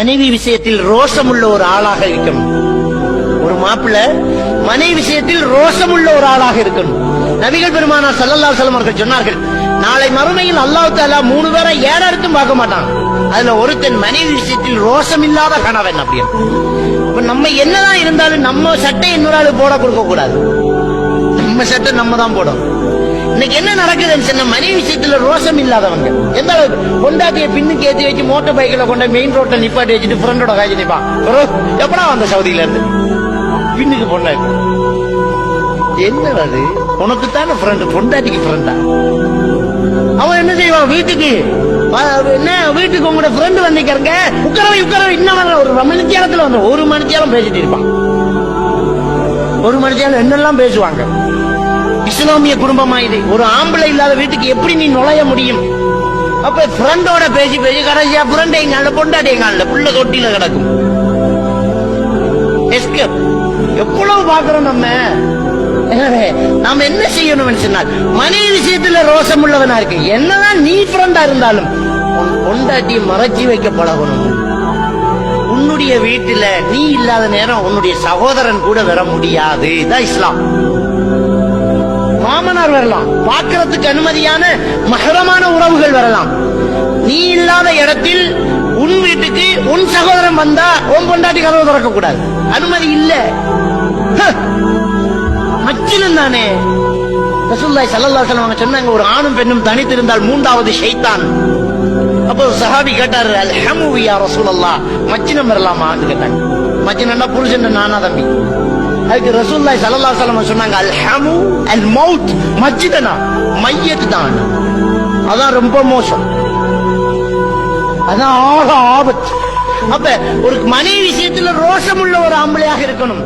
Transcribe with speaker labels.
Speaker 1: மனைவி விஷயத்தில் ரோஷமுள்ள ஒரு ஆளாக இருக்கணும். ஒரு மாப்பிள்ள மனைவி விஷயத்தில் ரோஷமுள்ள ஒரு ஆளாக இருக்கணும். நபிகள் பெருமானார் சல்லல்லா செல்லம் அவர்கள் சொன்னார்கள் நாளை மறுமையில் அல்லாஹ் தாலா மூணு பேரை ஏறறுத்தும் பார்க்க மாட்டான். அதுல ஒருத்தன் மனைவி விஷயத்தில் ரோஷம் இல்லாத கணவன் அப்படின்னு. இப்ப நம்ம என்னதான் இருந்தாலும் நம்ம சட்டை இன்னொரு ஆள் போட கொடுக்க கூடாது. நம்ம சட்டை நம்ம தான் போடும் இன்னைக்கு என்ன நடக்குதுன்னு சொன்ன மனைவி விஷயத்துல ரோஷம் இல்லாதவங்க. எந்த அளவுக்கு? பொண்டாட்டிய பின்னுக்கு ஏத்தி வச்சு மோட்டார் பைக்கில் கொண்டு மெயின் ரோட்ல நிப்பாட்டி வச்சுட்டு ஃப்ரெண்டோட காய்ச்சி நிப்பான். எப்படா வந்த சவுதியில இருந்து? பின்னுக்கு பொண்டாட்டி என்ன அது உனக்கு தானே ஃப்ரெண்டு பொண்டாட்டிக்கு ஃப்ரெண்டா அவன் என்ன செய்வான் வீட்டுக்கு? என்ன வீட்டுக்கு உங்களோட ஃப்ரெண்டு வந்திருக்காருங்க? உட்காரவை உட்காரவை. இன்னும் ஒரு மணி வந்து ஒரு மணி பேசிட்டு இருப்பான். ஒரு மனுஷன் என்னெல்லாம் பேசுவாங்க? இஸ்லாமிய குடும்பமா இது. ஒரு ஆம்பளை இல்லாத வீட்டுக்கு எப்படி நீ நுழைய முடியும்? அப்ப ஃப்ரெண்டோட பேசி பேசி கடைசியா ஃப்ரெண்ட் எங்கால பொண்டாட்டி எங்கால புள்ள தொட்டில கிடக்கும். எஸ்கேப் எவ்வளவு பாக்குறோம் நம்ம? எனவே நாம என்ன செய்யணும்னு சொன்னால் மனைவி விஷயத்துல ரோசம் உள்ளவனா இருக்கு. என்னதான் நீ ஃப்ரெண்டா இருந்தாலும் பொண்டாட்டி மறைச்சி வைக்க பழகணும். உன்னுடைய வீட்டுல நீ இல்லாத நேரம் உன்னுடைய சகோதரன் கூட வர முடியாது. இதான் இஸ்லாம். மாமனார் வரலாம். பார்க்கறதுக்கு அனுமதியான மகரமான உறவுகள் வரலாம். நீ இல்லாத இடத்தில் உன் வீட்டுக்கு உன் சகோதரன் வந்தா உன் பொண்டாட்டி கதவு திறக்க கூடாது அனுமதி இல்ல. மச்சினம் தானே. ரசூல்லாய் சல்லல்லா சொல்லுவாங்க சொன்னாங்க ஒரு ஆணும் பெண்ணும் தனித்திருந்தால் மூன்றாவது ஷைத்தான். அப்போ சஹாபி கேட்டாரு அல்ஹமு யா ரசூலல்லாஹ்? மச்சினம் வரலாமான்னு கேட்டாங்க. மச்சினம்னா புருஷன் நானா தம்பி. அதுக்கு ரசூல்லாய் ஸல்லல்லாஹு சலம் வஸல்லம் சொன்னாங்க அல்ஹமு அல் மவுத் மச்சிதனா மையத் தான் அதான் ரொம்ப மோசம். அதான் ஆக ஆபத்து. அப்ப ஒரு மனைவி விஷயத்துல ரோஷமுள்ள ஒரு ஆம்பளையாக இருக்கணும்.